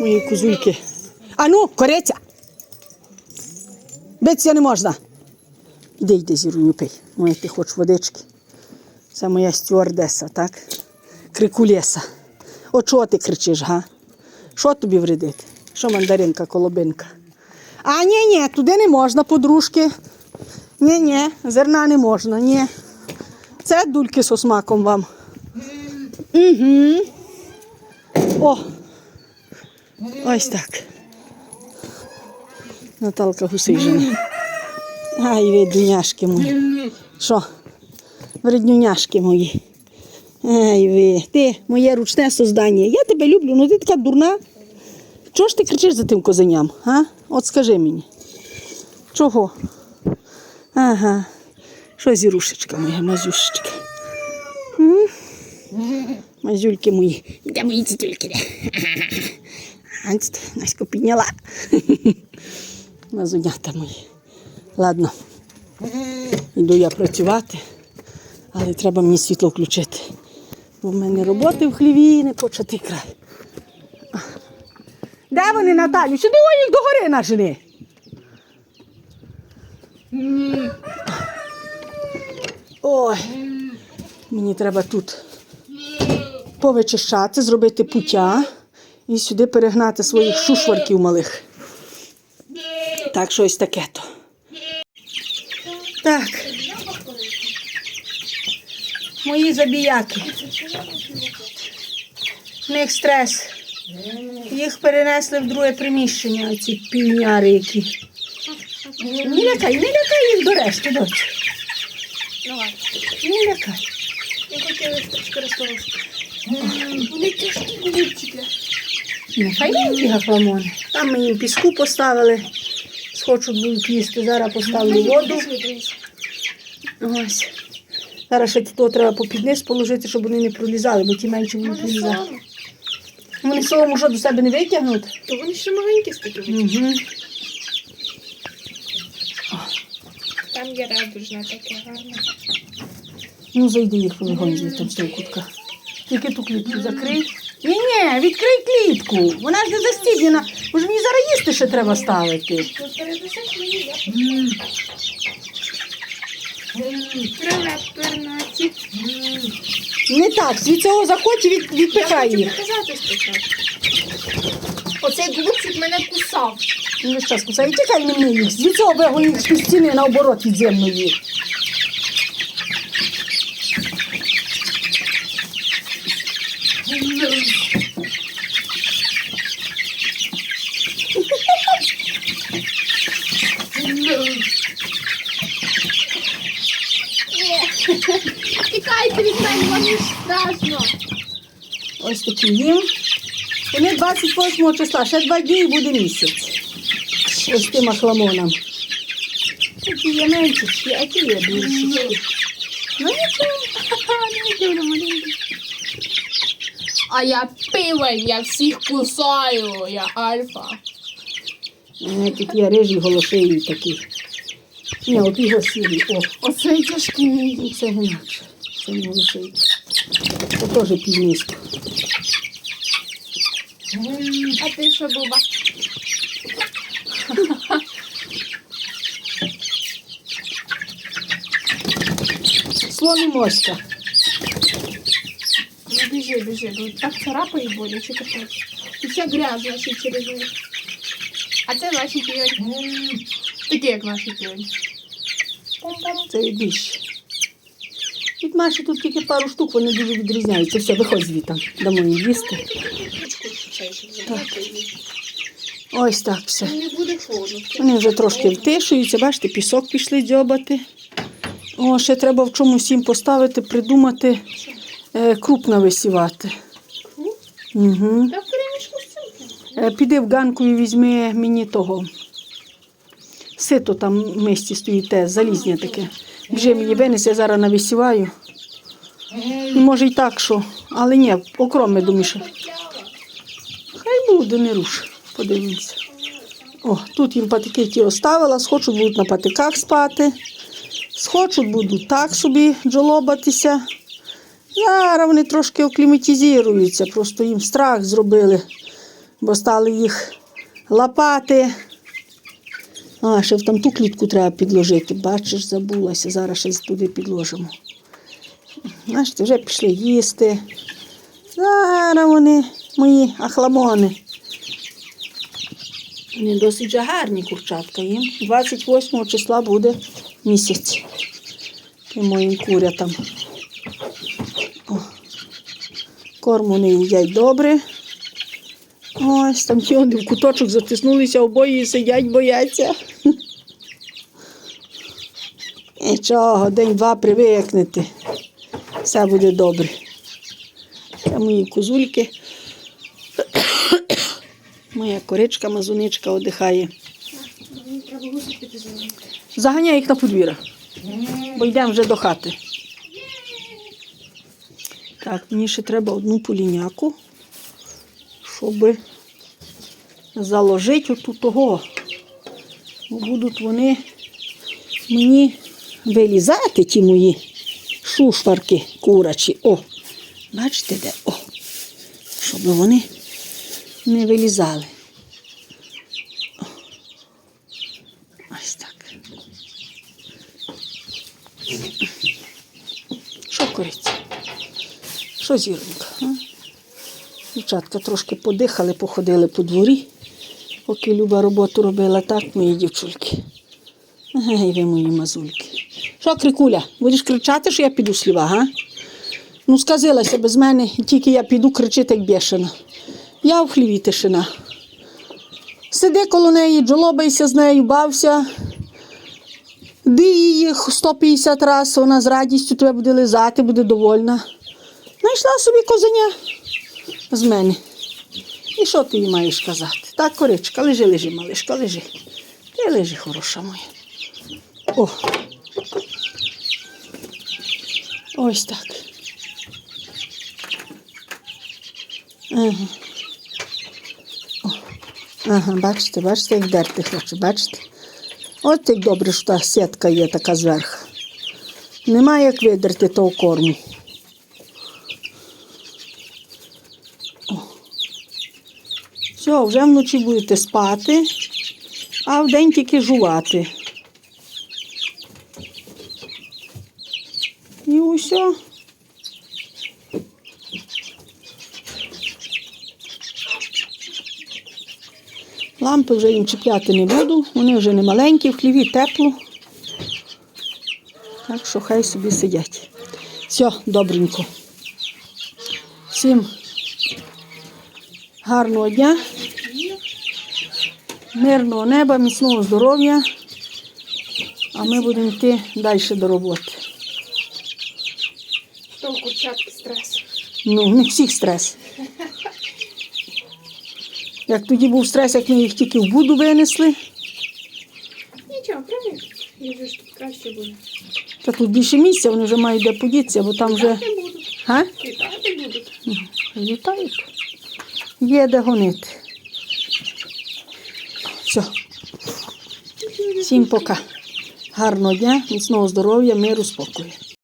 Мої козульки. А ну, кориця! Битися не можна. Іди, йди, зірую, пий. Моя ти хочеш водички. Це моя стюардеса, так? Крикулеса. О, чого ти кричиш, га? Що тобі вредить? Що мандаринка, колобинка? А ні, ні, туди не можна, подружки. Ні, ні, зерна не можна, ні. Це дульки з осмаком вам. Угу. О. Ось так. Наталка Гусижина. Ай, вредняшки мої. Що? Вредняшки мої. Ай ви, ти моє ручне создання. Я тебе люблю, ну ти така дурна. Чого ж ти кричиш за тим козеням? А? От скажи мені. Чого? Ага. Що зірушечка моя, мазюшечка? Мазюльки мої. Де мої тітюльки? Де? Анст, Насько підняла. Мазунята мої. Ладно. Йду я працювати, але треба мені світло включити. Бо в мене роботи в хліві не початий край. Де вони, Наталю? Сюди о, їх догори нажени. Ой, мені треба тут повичищати, зробити пуття і сюди перегнати своїх шушварків малих. Так, щось таке то. Так. Мої забіяки. В них стрес. Їх перенесли в друге приміщення, ці півняри які. Не лякай, не лякай їх до решти, дочі. Ну. Не лякай. Я хотіла трошки. Вони тяжкі голубчики. Нехай гахламони. Там ми їм піску поставили. Схочуть будуть їсти. Зараз поставлю воду. Ось. Зараз ще тут треба попід низ положити, щоб вони не пролізали, бо ті менші будуть пролізати. Вони солому що до себе не витягнуть? То вони ще маленькі стають. Угу. Там є радужне таке гарне. Ну, зайди їх вигонь звідти з кутка. Тільки ту клітку закрий. Ні, ні, відкрий клітку. Вона ж не застібнена. Бо ж мені зараз їсти ще треба ставити. Мені. Привет, пернаті. Не так, від цього захоче, від, Я відпихай хочу їх. показати спочатку. Оцей голубчик мене кусав. Ну, весь час кусай. Тікай мий їх. Від цього вигонь їх з стіни наоборот від земної. Тікайте від. Ось такі їм. Вони 28 числа, ще два дні і буде місяць. Ось тим ахламонам. Такі є менші, а ті є більші. Ну нічого. Не дуже маленький. А я пивень, я всіх кусаю, я альфа. Е, Тут є рижі голошиї такі. Ні, от його сірі. О, Оцей тяжкий. це інакше. Це не голошиї. Це теж півмісто. А ти що, Буба? Слон і біжи, біжи, бо так царапає боляче капець. І вся грязна ще через них. А це наші півень. Такі, як наші півень. Це і більше. Від Маші тут тільки пару штук, вони дуже відрізняються. Все, виходь звідти, дамо їй їсти. Ось так все. Не буде холодно. Вони вже трошки втишуються, бачите, пісок пішли дзьобати. О, ще треба в чомусь їм поставити, придумати, крупно висівати. Угу. Піди в ганку і візьми мені того. Сито там в мисці стоїть те, залізне таке. Вже мені винесе, я зараз нависіваю. І може й так, що. Але ні, окроми думаю, що. Хай буде, не руш. Подивимося. О, тут їм патики ті оставила, схочуть будуть на патиках спати. Схочуть будуть так собі джолобатися. Зараз вони трошки окліматизуються, просто їм страх зробили бо стали їх лапати. А, ще там ту клітку треба підложити. Бачиш, забулася. Зараз ще туди підложимо. Бачите, вже пішли їсти. Зараз вони мої ахламони. Вони досить гарні курчатка їм. 28 числа буде місяць. Тим моїм курятам. Корм вони їдять добре. Ось там ті вони в куточок затиснулися, обоє сидять, бояться. Нічого, день-два привикнете. Все буде добре. Це мої козульки. Моя коричка, мазуничка одихає. Заганяй їх на подвір'я, бо йдемо вже до хати. Так, мені ще треба одну поліняку, щоб заложити отут того. Будуть вони мені вилізати, ті мої шушварки курачі. О, бачите де? О, щоб вони не вилізали. О. Ось так. Що кориться? Що зіронька? Дівчатка трошки подихали, походили по дворі, поки Люба роботу робила, так, мої дівчульки. Гей, ви мої мазульки. Що, крикуля, будеш кричати, що я піду сліва, га? Ну, сказилася без мене, тільки я піду кричити, як бешена. Я в хліві тишина. Сиди коло неї, джолобайся з нею, бався. Ди її 150 разів, вона з радістю тебе буде лизати, буде довольна. Знайшла собі козеня з мене. І що ти їй маєш казати? Так, коричка, лежи, лежи, малишка, лежи. Ти лежи, хороша моя. О. Ось так. Ага. Ага, бачите, бачите, як дерти хоче, бачите? От як добре, що та сітка є така зверху. Немає як видерти того корму. Все, вже вночі будете спати, а вдень тільки жувати. І усе. Лампи вже їм чіпляти не буду, вони вже не маленькі, в хліві тепло. Так що хай собі сидять. Все, добренько. Всім гарного дня, мирного неба, міцного здоров'я. А ми будемо йти далі до роботи. То у курчатки стрес. Ну, не всіх стрес. Як тоді був стрес, як ми їх тільки в буду винесли, Нічого, привик. І вже ж тут краще буде. та тут більше місця, вони вже мають де подітися, бо там вже. Літати будуть. Літати будуть. Літають. Є де гонити. Все. Всім пока. Гарного дня, міцного здоров'я, миру, спокою.